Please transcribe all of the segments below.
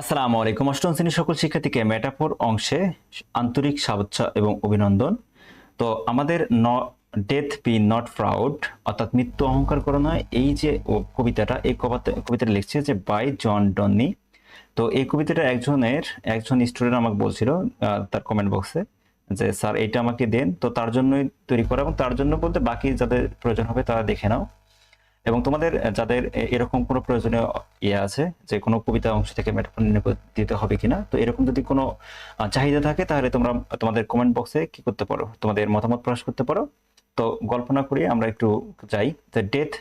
আসসালামু আলাইকুম। অষ্টম শ্রেণির সকল শিক্ষার্থীকে মেটাফোর অংশে আন্তরিক শুভেচ্ছা এবং অভিনন্দন। তো আমাদের ন ডেথ বি নট প্রাউড অর্থাৎ মৃত্যু অহংকার করো নয় এই যে কবিতাটা, এই কবিতা, কবিতাটা লিখছে যে বাই জন ডনি তো এই কবিতাটা একজনের, একজন স্টুডেন্ট আমাকে বলছিল তার কমেন্ট বক্সে যে, স্যার এটা আমাকে দেন। তো তার জন্যই তৈরি করা এবং তার জন্য বলতে বাকি যাদের প্রয়োজন হবে তারা দেখে নাও। এবং তোমাদের যাদের এরকম কোনো প্রয়োজনীয় ইয়ে আছে যে কোনো কবিতা অংশ থেকে মেটাফোর দিতে হবে কিনা, তো এরকম যদি কোনো চাহিদা থাকে তাহলে তোমরা তোমাদের কমেন্ট বক্সে কি করতে পারো? তোমাদের মতামত প্রকাশ করতে পারো। তো গল্প না করিয়ে আমরা একটু যাই। যে death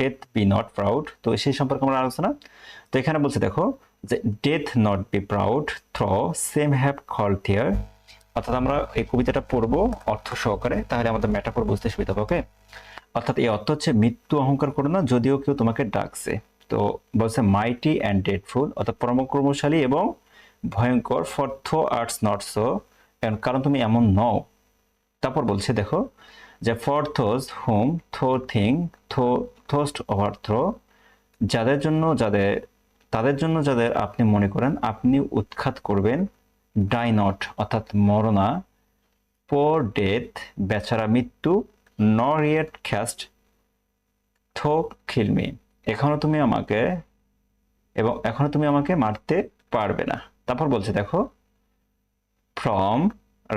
death be not proud তো সেই সম্পর্কে আমরা আলোচনা। তো এখানে বলছে দেখো যে death not be proud though some have call thee অর্থাৎ আমরা এই কবিতাটা পড়ব অর্থ সহকারে, তাহলে আমাদের মেটাফোর বুঝতে সুবিধা হবে ওকে অর্থাৎ এই অর্থ হচ্ছে মৃত্যু অহংকার করো না, যদিও কেউ তোমাকে ডাকছে। তো বলছে মাইটি অ্যান্ড ডেটফুল অর্থাৎ পরমক্রমশালী এবং ভয়ঙ্কর for thou art not so কারণ তুমি এমন নও। তারপর বলছে, দেখো, যে for those whom thou think thou dost over overthrow যাদের জন্য যাদের, তাদের জন্য যাদের আপনি মনে করেন, আপনি উৎখাত করবেন ডাইনট অর্থাৎ মরণা পোর ডেথ বেচারা মৃত্যু নর ইয়েট খ্যাস্ট থোক খিলমি এখনও তুমি আমাকে এবং এখনও তুমি আমাকে মারতে পারবে না। তারপর বলছে, দেখো ফ্রম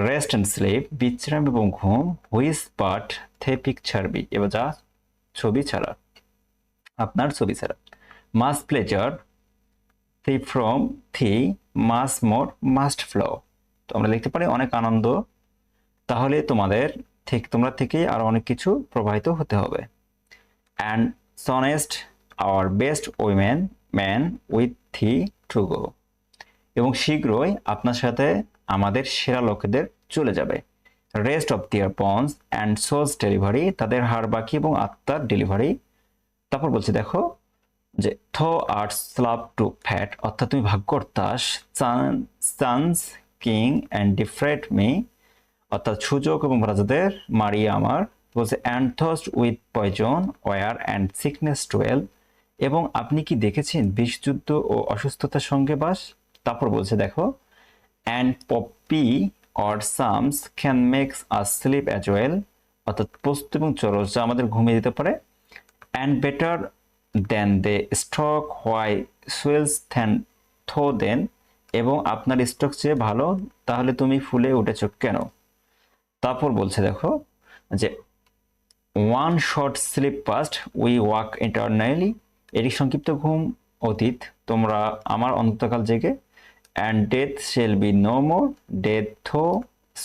রেস্ট অ্যান্ড স্লিপ বিশ্রাম এবং ঘুম হুইস পার্ট থে পিকচার বি এবার যা ছবি ছাড়া, আপনার ছবি ছাড়া। Much pleasure thee from thee much more must flow তো আমরা লিখতে পারি, অনেক আনন্দ। তাহলে তোমাদের থেকে, তোমরা থেকেই আরও অনেক কিছু প্রবাহিত হতে হবে। And soonest our best women man with thee to go এবং শীঘ্রই আপনার সাথে আমাদের সেরা লোকেদের চলে যাবে। রেস্ট অফ দিয়ার বন্স অ্যান্ড সোলস ডেলিভারি তাদের হাড় বাকি এবং আত্মার ডেলিভারি তারপর বলছি, দেখো, যে থ আর স্লাব টু ফ্যাট, অর্থাৎ তুমি ভাগ্যর্তাস chance, chance, king and desperate me অর্থাৎ সুযোগ এবং রাজাদের মারিয়ে আমার, বলছে and dost with poison war and sickness twelve এবং আপনি কি দেখেছেন বিষযুদ্ধ ও অসুস্থতার সঙ্গে বাস? তারপর বলছে, দেখো and poppy or charms can makes a sleep as well অর্থাৎ পোস্ত এবং চরস যা আমাদের ঘুমিয়ে দিতে পারে। And better than thy stroke why swells than thou then এবং আপনার স্টক চেয়ে ভালো, তাহলে তুমি ফুলে উঠেছ কেন? তারপর বলছে দেখো যে one short sleep past we wake eternally এটি সংক্ষিপ্ত ঘুম, অতীত, তোমরা আমার অন্তকাল জেগে and death shall be no more death thou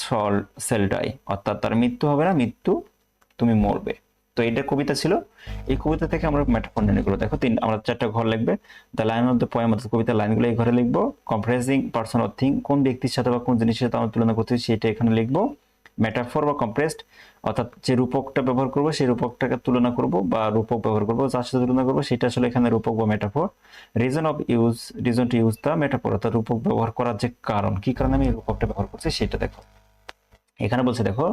shalt shalt die অর্থাৎ তার মৃত্যু হবে না, মৃত্যু তুমি মরবে। তো এটা কবিতা ছিল। এই কবিতা থেকে আমরা মেটাফোর নিয়ে নিগুলো দেখো তিন, আমরা চারটা ঘর লিখবে। The line of the poem অর্থাৎ কবিতার লাইনগুলো এই ঘরে লিখব। কম্প্রেসিং পার্সন অফ থিং কোন ব্যক্তির সাথে বা কোন জিনিসের সাথে আমরা তুলনা করতেছি সেটা এখানে লিখব। মেটাফোর বা কম্প্রেসড অর্থাৎ যে রূপকটা ব্যবহার করব, সেই রূপকটাকে তুলনা করব বা রূপক ব্যবহার করব, যার সাথে তুলনা করব, সেটা আসলে এখানে রূপক বা metaphor reason of use reason to use the metaphor অর্থাৎ রূপক ব্যবহার করার যে কারণ, কি কারণে আমি রূপকটা ব্যবহার করছি, সেটা দেখো। এখানে বলছে দেখো,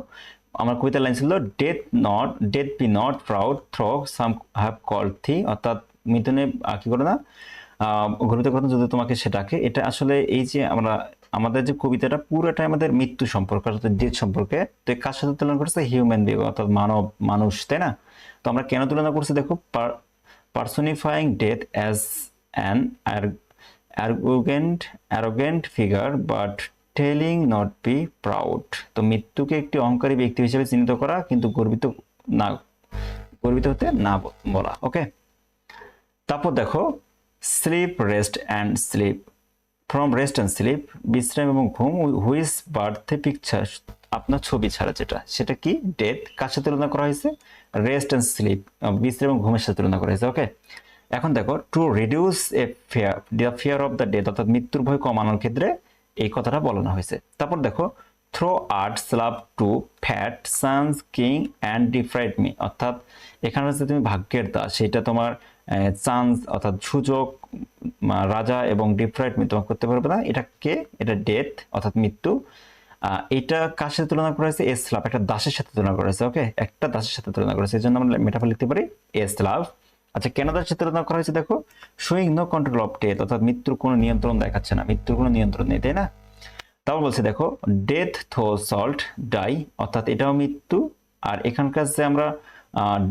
আমার কবিতার লাইন ছিল death not death be not proud though some have call thee অর্থাৎ মিথুনে কি করে না ঘুরিত কথা যদি তোমাকে সে ডাকে, এটা আসলে এই যে আমরা আমাদের যে কবিতাটা পুরোটাই আমাদের মৃত্যু সম্পর্কে, অর্থাৎ ডেথ সম্পর্কে। তো কার সাথে তুলনা করছে? হিউম্যান বিং অর্থাৎ মানব, মানুষ, তাই না? তো আমরা কেন তুলনা করছি? দেখো personifying death as an arrogant arrogant figure but telling not be proud তো মৃত্যুকে একটি অহংকারী ব্যক্তি হিসেবে চিহ্নিত করা, কিন্তু গর্বিত না, গর্বিত হতে না বলা ওকে তারপর দেখো sleep rest and sleep from rest and sleep বিশ্রাম এবং ঘুম হুইস বার্থে পিকচার আপনার ছবি ছাড়া যেটা, সেটা কি? ডেথ কার সাথে তুলনা করা হয়েছে? রেস্ট অ্যান্ড স্লিপ বিশ্রাম এবং ঘুমের সাথে তুলনা করা হয়েছে ওকে এখন দেখো to reduce a fear the fear of the death অর্থাৎ মৃত্যুর ভয় কমানোর ক্ষেত্রে এই কথাটা বলানো হয়েছে। তারপর দেখো thou art slave to fate chance king and desperate me অর্থাৎ এখানে হচ্ছে তুমি ভাগ্যের দাস, সেটা তোমার চান্স অর্থাৎ সুযোগ রাজা এবং ডিফ্রাইড মি তোমার করতে পারবে না। এটা কে? এটা ডেথ অর্থাৎ মৃত্যু। এটা কার সাথে তুলনা করা হয়েছে? এসলাভ একটা দাসের সাথে তুলনা করা হয়েছে ওকে একটা দাসের সাথে তুলনা করা হয়েছে। এই জন্য আমরা মেটাফর লিখতে পারি এসলাভ আচ্ছা কেন তার সাথে তুলনা করা হয়েছে? দেখো showing no control of death অর্থাৎ মৃত্যুর কোনো নিয়ন্ত্রণ দেখাচ্ছে না। মৃত্যুর কোনো নিয়ন্ত্রণ নেই, তাই না? তারপর বলছে, দেখো ডেথ থো সল্ট ডাই অর্থাৎ এটাও মৃত্যু। আর এখানকার যে আমরা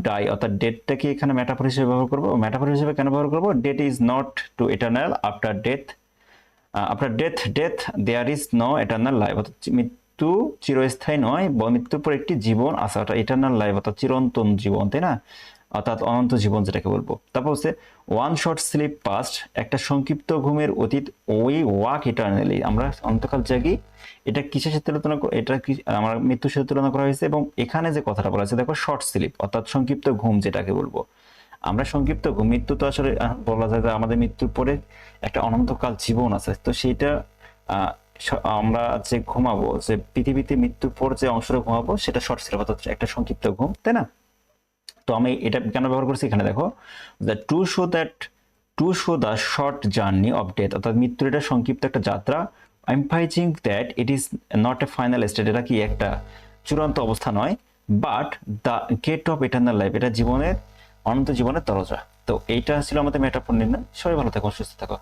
ডাই অর্থাৎ ডেটটাকে এখানে ম্যাটাফর হিসেবে ব্যবহার করব। ম্যাটাফর হিসেবে কেন ব্যবহার করব? Death is not to eternal after death after death death there is no eternal life অর্থাৎ মৃত্যু চিরস্থায়ী নয় মৃত্যুর পর একটি জীবন আছে, অর্থাৎ এটার্নাল লাইফ অর্থাৎ চিরন্তন জীবন, তাই না? অর্থাৎ অনন্ত জীবন যেটাকে বলব। তারপর হচ্ছে ওয়ান শর্ট স্লিপ পাস্ট একটা সংক্ষিপ্ত ঘুমের অতীত ওই ওয়াক ইটার্নালি আমরা অন্তকাল জাগি এটা কিসের সাথে তুলনা এটা কি আমার মৃত্যুর সাথে তুলনা করা হয়েছে এবং এখানে যে কথাটা বলা হয়েছে দেখো শর্ট স্লিপ অর্থাৎ সংক্ষিপ্ত ঘুম যেটাকে বলব। আমরা সংক্ষিপ্ত ঘুম মৃত্যু তো আসলে বলা যায় যে আমাদের মৃত্যুর পরে একটা অনন্তকাল জীবন আছে। তো আহ, আমরা যে ঘুমাবো যে পৃথিবীতে মৃত্যুর পর যে অংশটা ঘুমাবো সেটা শর্ট স্লিপ অর্থাৎ একটা সংক্ষিপ্ত ঘুম তাই না? তো আমি এটা কেন ব্যবহার করছি এখানে দেখো। The to show that to show the short journey of death অর্থাৎ মৃত্যুর এটা সংক্ষিপ্ত একটা যাত্রা। Emphasizing that it is not a final state এটা কি একটা চূড়ান্ত অবস্থা নয় but the gate of eternal life এটা জীবনের, অনন্ত জীবনের দরজা। তো এইটা ছিল আমাদের মেটাফোর নির্ণয়। সবাই ভালো থাকো, সুস্থ থাকো।